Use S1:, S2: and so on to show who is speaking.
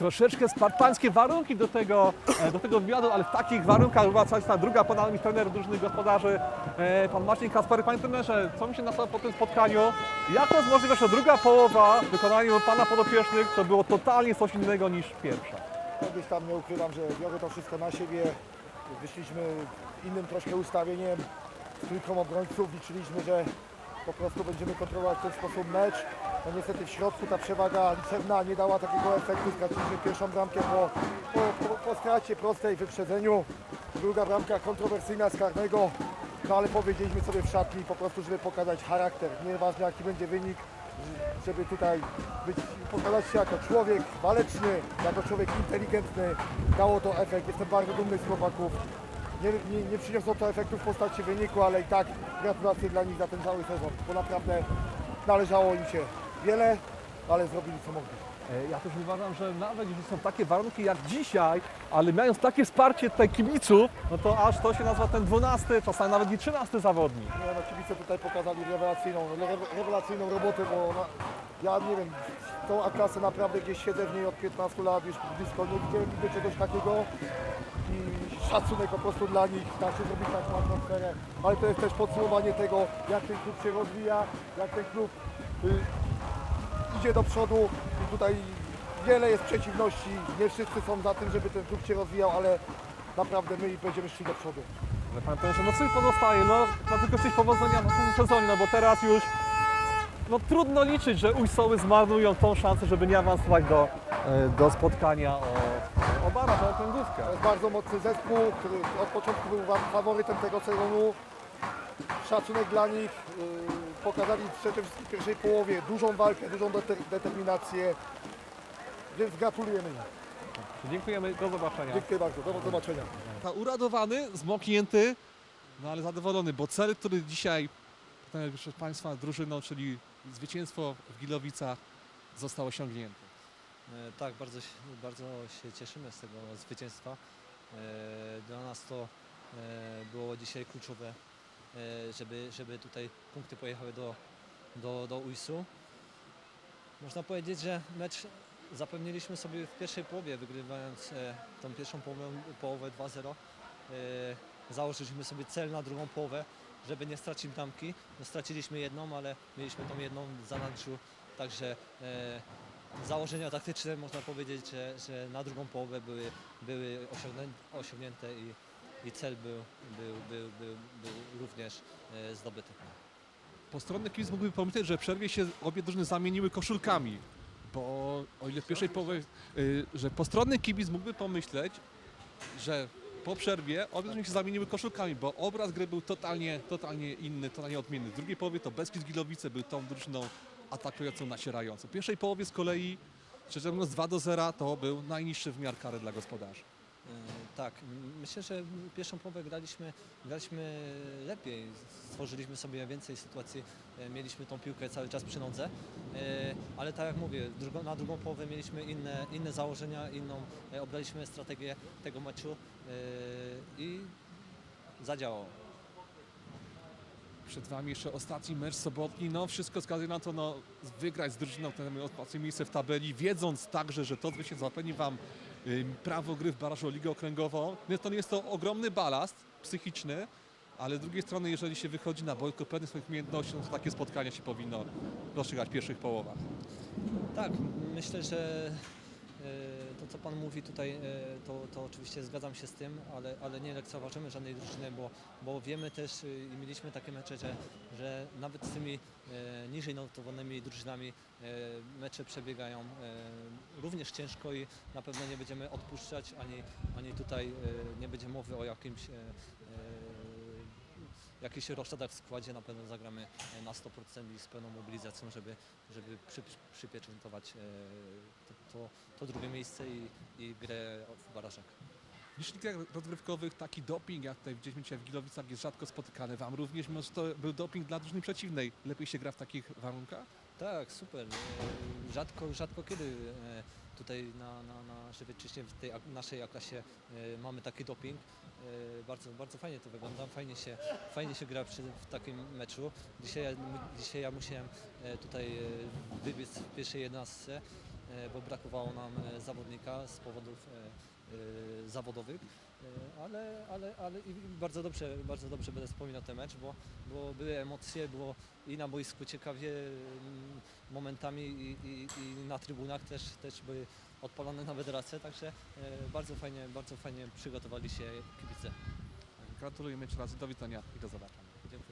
S1: troszeczkę spartańskie warunki do tego, e, do tego wywiadu, ale w takich warunkach była cała ta druga po nami trener drużyny gospodarzy, e, pan Marcin Kaspery. Panie trenerze, co mi się nastało po tym spotkaniu? Jak to jest możliwe, że druga połowa w wykonaniu pana podopiecznych to było totalnie coś innego niż pierwsza?
S2: Gdzieś tam nie ukrywam, że biorę to wszystko na siebie. Wyszliśmy innym troszkę ustawieniem, z trójką obrońców. Liczyliśmy, że po prostu będziemy kontrolować w ten sposób mecz. No niestety w środku ta przewaga liczebna nie dała takiego efektu. Straciliśmy pierwszą bramkę po, po, po, po stracie prostej, wyprzedzeniu. Druga bramka kontrowersyjna z karnego. No ale powiedzieliśmy sobie w szatni po prostu, żeby pokazać charakter. Nieważne jaki będzie wynik, żeby tutaj być, pokazać się jako człowiek waleczny, jako człowiek inteligentny. Dało to efekt. Jestem bardzo dumny z chłopaków. Nie, nie, nie przyniosło to efektu w postaci wyniku, ale i tak gratulacje dla nich za ten cały sezon, bo naprawdę należało im się wiele, ale zrobili co mogli.
S1: E, Ja też uważam, że nawet jeśli są takie warunki jak dzisiaj, ale mając takie wsparcie tutaj kibiców, no to aż to się nazywa ten 12, czasami nawet i 13 zawodnik.
S2: Nie, no, kibice tutaj pokazali rewelacyjną, re- rewelacyjną robotę, bo no, ja nie wiem, tą A-klasę naprawdę gdzieś siedzę w niej od 15 lat, już blisko, nie widziałem nigdy czegoś takiego i szacunek po prostu dla nich, da się zrobić taką atmosferę, ale to jest też podsumowanie tego, jak ten klub się rozwija, jak ten klub y, idzie do przodu i tutaj wiele jest przeciwności, nie wszyscy są za tym, żeby ten klub się rozwijał, ale naprawdę my będziemy szli do przodu.
S1: Że Pan trenerze, no co mi pozostaje? No, no tylko życzyć powodzenia w tym sezonie, no bo teraz już no, trudno liczyć, że Ujsoły zmarnują tą szansę, żeby nie awansować do, e, do spotkania o, o baraż, o okręgówkę.
S2: To jest bardzo mocny zespół, który od początku był faworytem tego sezonu. Szacunek dla nich. Yy, Pokazali przede wszystkim w pierwszej połowie dużą walkę, dużą deter- determinację. Więc gratulujemy im.
S1: Dziękujemy, do zobaczenia.
S2: Dziękuję bardzo. Do zobaczenia.
S1: Ta uradowany, zmoknięty, no ale zadowolony, bo cel, który dzisiaj, proszę Państwa, drużyną, czyli zwycięstwo w Gilowicach został osiągnięty.
S3: E, Tak, bardzo, się- bardzo się cieszymy z tego zwycięstwa. E, Dla nas to e, było dzisiaj kluczowe, żeby, żeby tutaj punkty pojechały do, do, do UIS-u. Można powiedzieć, że mecz zapewniliśmy sobie w pierwszej połowie, wygrywając e, tą pierwszą połowę, połowę 2-0. E, Założyliśmy sobie cel na drugą połowę, żeby nie stracić bramki. No, straciliśmy jedną, ale mieliśmy tą jedną w zanadrzu, także e, założenia taktyczne można powiedzieć, że, że na drugą połowę były, były osiągnięte, osiągnięte i, i cel był, był, był, był, był również e, zdobyty.
S1: Postronny kibic mógłby pomyśleć, że w przerwie się obie drużyny zamieniły koszulkami, bo o ile w pierwszej połowie, y, że postronny kibic mógłby pomyśleć, że po przerwie obie drużyny się zamieniły koszulkami, bo obraz gry był totalnie, totalnie inny, totalnie odmienny. W drugiej połowie to Beskid Gilowice był tą drużyną atakującą, nacierającą. W pierwszej połowie z kolei, szczerze mówiąc 2 do 0 to był najniższy wymiar kary dla gospodarzy.
S3: E, Tak, myślę, że pierwszą połowę graliśmy, graliśmy lepiej, stworzyliśmy sobie więcej sytuacji, e, mieliśmy tą piłkę cały czas przy nodze, e, ale tak jak mówię, na drugą połowę mieliśmy inne, inne założenia, inną, obraliśmy strategię tego meczu i zadziałało.
S1: Przed Wami jeszcze ostatni mecz sobotni. No wszystko wskazuje na to, no wygrać z drużyną, ten odpowiednie miejsce w tabeli, wiedząc także, że to zwycięstwo zapewni Wam prawo gry w barażu o Ligę Okręgową. Nie, to jest to ogromny balast psychiczny, ale z drugiej strony, jeżeli się wychodzi na boisko pewnych swoich umiejętności, no to takie spotkania się powinno rozstrzygać w pierwszych połowach.
S3: Tak, myślę, że to co Pan mówi tutaj, e, to, to oczywiście zgadzam się z tym, ale, ale nie lekceważymy żadnej drużyny, bo, bo wiemy też e, i mieliśmy takie mecze, że, że nawet z tymi e, niżej notowanymi drużynami e, mecze przebiegają e, również ciężko i na pewno nie będziemy odpuszczać, ani, ani tutaj e, nie będzie mowy o jakimś jakichś roszczadach w składzie na pewno zagramy e, na 100% i z pełną mobilizacją, żeby, żeby przy, przypieczętować e, to, to, to drugie miejsce i, i grę w barażach.
S1: W licznikach rozgrywkowych taki doping, jak tutaj widzieliśmy w Gilowicach, jest rzadko spotykany. Wam również, może to był doping dla drużyny przeciwnej. Lepiej się gra w takich warunkach?
S3: Tak, super. E, Rzadko, rzadko kiedy e, tutaj na, na, na Żywiecczyźnie w tej naszej A-klasie e, mamy taki doping. Bardzo, bardzo fajnie to wygląda, fajnie się, fajnie się gra przy, w takim meczu. Dzisiaj, dzisiaj ja musiałem tutaj wybiec w pierwszej jedenastce. E, bo brakowało nam e, zawodnika z powodów e, zawodowych. Ale, ale, ale i bardzo dobrze, bardzo dobrze będę wspominał ten mecz, bo, bo były emocje, było i na boisku ciekawie mm, momentami i, i, i na trybunach też, też były odpalone nawet race, także bardzo fajnie, bardzo fajnie przygotowali się kibice.
S1: Gratulujemy jeszcze raz, do widzenia i do zobaczenia.